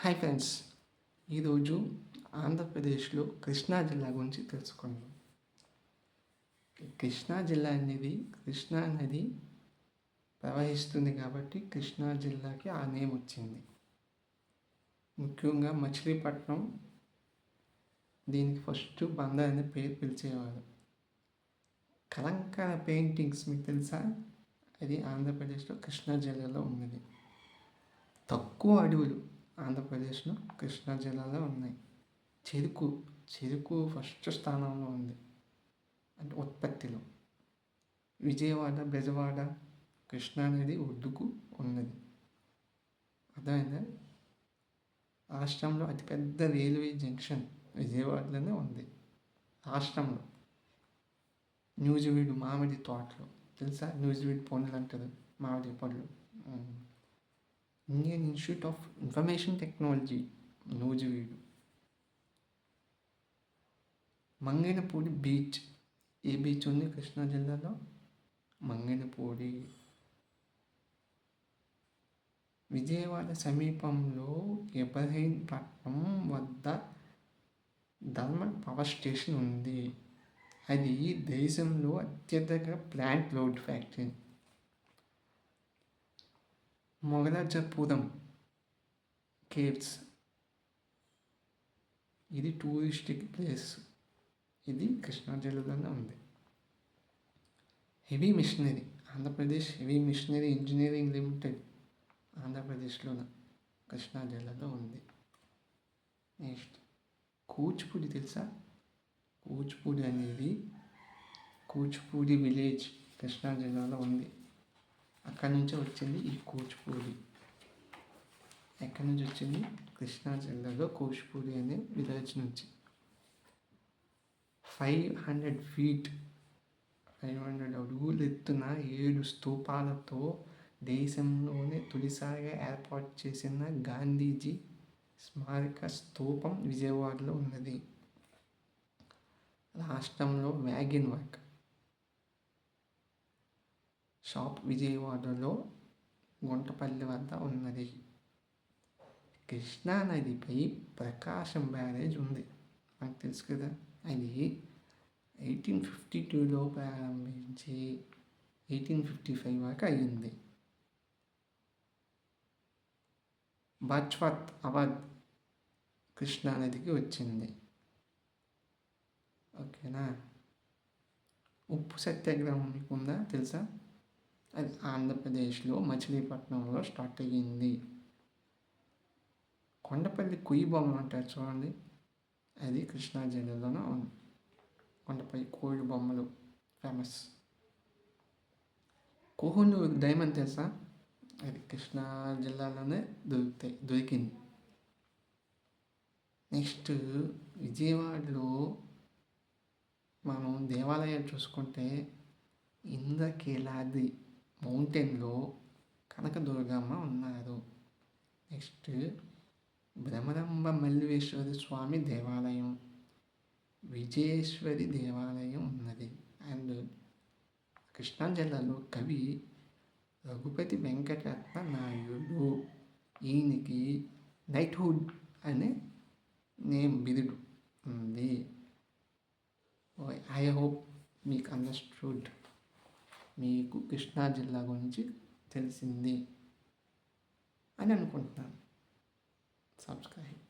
Hi friends ఈరోజు ఆంధ్రప్రదేశ్లో కృష్ణా జిల్లా గురించి తెలుసుకుందాం. కృష్ణా జిల్లా అనేది కృష్ణా నది ప్రవహిస్తుంది కాబట్టి కృష్ణా జిల్లాకి ఆ నేమ్ వచ్చింది. ముఖ్యంగా మచిలీపట్నం దీనికి ఫస్ట్ బందర్ అనే పేరు పిలిచేవారు. కలంకార పెయింటింగ్స్ మీకు తెలుసా? అది ఆంధ్రప్రదేశ్లో కృష్ణా జిల్లాలో ఉన్నది. తక్కువ అడవులు ఆంధ్రప్రదేశ్లో కృష్ణా జిల్లాలో ఉన్నాయి. చెరుకు చెరుకు ఫస్ట్ స్థానంలో ఉంది. అంటే ఉత్పత్తిలో. విజయవాడ బెజవాడ కృష్ణా నది ఒడ్డుకు ఉన్నది. అర్థమైందా? రాష్ట్రంలో అతిపెద్ద రైల్వే జంక్షన్ విజయవాడలోనే ఉంది. రాష్ట్రంలో. న్యూజివీడు మామిడి తోటలు. తెలుసా? న్యూజివీడ్ పనులు అంటారు మామిడి పళ్ళు Indian institute of information technology Nuzvid Manginapudi beach. A beach ఉంది? కృష్ణా జిల్లాలో మంగనపూడి. విజయవాడ సమీపంలో పట్నం వద్ద ధర్మల్ పవర్ స్టేషన్ ఉంది. అది దేశంలో అత్యధిక ప్లాంట్ లోడ్ ఫ్యాక్టరీ. మొగలాజపురం కేవ్స్. ఇది టూరిస్టిక్ ప్లేస్. ఇది కృష్ణా జిల్లాలోనే ఉంది. Heavy machinery. Andhra Pradesh heavy machinery engineering limited ఆంధ్రప్రదేశ్లోన కృష్ణా జిల్లాలో ఉంది. నెక్స్ట్. కూచిపూడి తెలుసా? కూచిపూడి అనేది కూచిపూడి విలేజ్ కృష్ణా జిల్లాలో ఉంది. అక్కడి నుంచే వచ్చింది ఈ కూచిపూడి. ఎక్కడి నుంచి వచ్చింది? కృష్ణా జిల్లాలో కూచిపూడి అనే విలేజ్ నుంచి. Five hundred feet five hundred అడుగులు ఎత్తున ఏడు స్తూపాలతో దేశంలోనే తొలిసారిగా ఏర్పాటు చేసిన గాంధీజీ స్మారక స్తూపం విజయవాడలో ఉన్నది. రాష్ట్రంలో వ్యాగన్ వర్క్. షాప్ విజయవాడలో గుంటపల్లి వద్ద ఉన్నది. కృష్ణా నదిపై ప్రకాశం బ్యారేజ్ ఉంది. నాకు తెలుసు కదా. అది ఎయిటీన్ ఫిఫ్టీ టూలో ప్రారంభించి ఎయిటీన్ ఫిఫ్టీ ఫైవ్ వరకు అయ్యింది. బజ్వత్ అవధ్ కృష్ణా నదికి వచ్చింది. ఓకేనా? ఉప్పు సత్యాగ్రహం మీకుందా తెలుసా? అది ఆంధ్రప్రదేశ్లో మచిలీపట్నంలో స్టార్ట్ అయ్యింది. కొండపల్లి కుయ్యి బొమ్మ అంటారు చూడండి. అది కృష్ణా జిల్లాలోనే ఉంది. కొండపల్లి కోడి బొమ్మలు ఫేమస్. కోహనూరు డైమండ్ తెలుసా? అది కృష్ణా జిల్లాలోనే దొరుకుతాయి దొరికింది. నెక్స్ట్ విజయవాడలో మనం దేవాలయాలు చూసుకుంటే ఇంద్రకీలాద్రి మౌంటైన్లో కనకదుర్గమ్మ ఉన్నారు. నెక్స్ట్ భ్రమరంబ మల్లేశ్వర స్వామి దేవాలయం. విజయేశ్వరి దేవాలయం ఉన్నది. అండ్ కృష్ణా జిల్లాలో కవి రఘుపతి వెంకటరత్న నాయుడు ఈయనకి నైట్హుడ్ అనే నేమ్ బిరుడు ఉంది. ఐ హోప్ మీకు అండర్స్టూడ్ మీకు కృష్ణా జిల్లా గురించి తెలిసింది అని అనుకుంటున్నాను. సబ్స్క్రైబ్.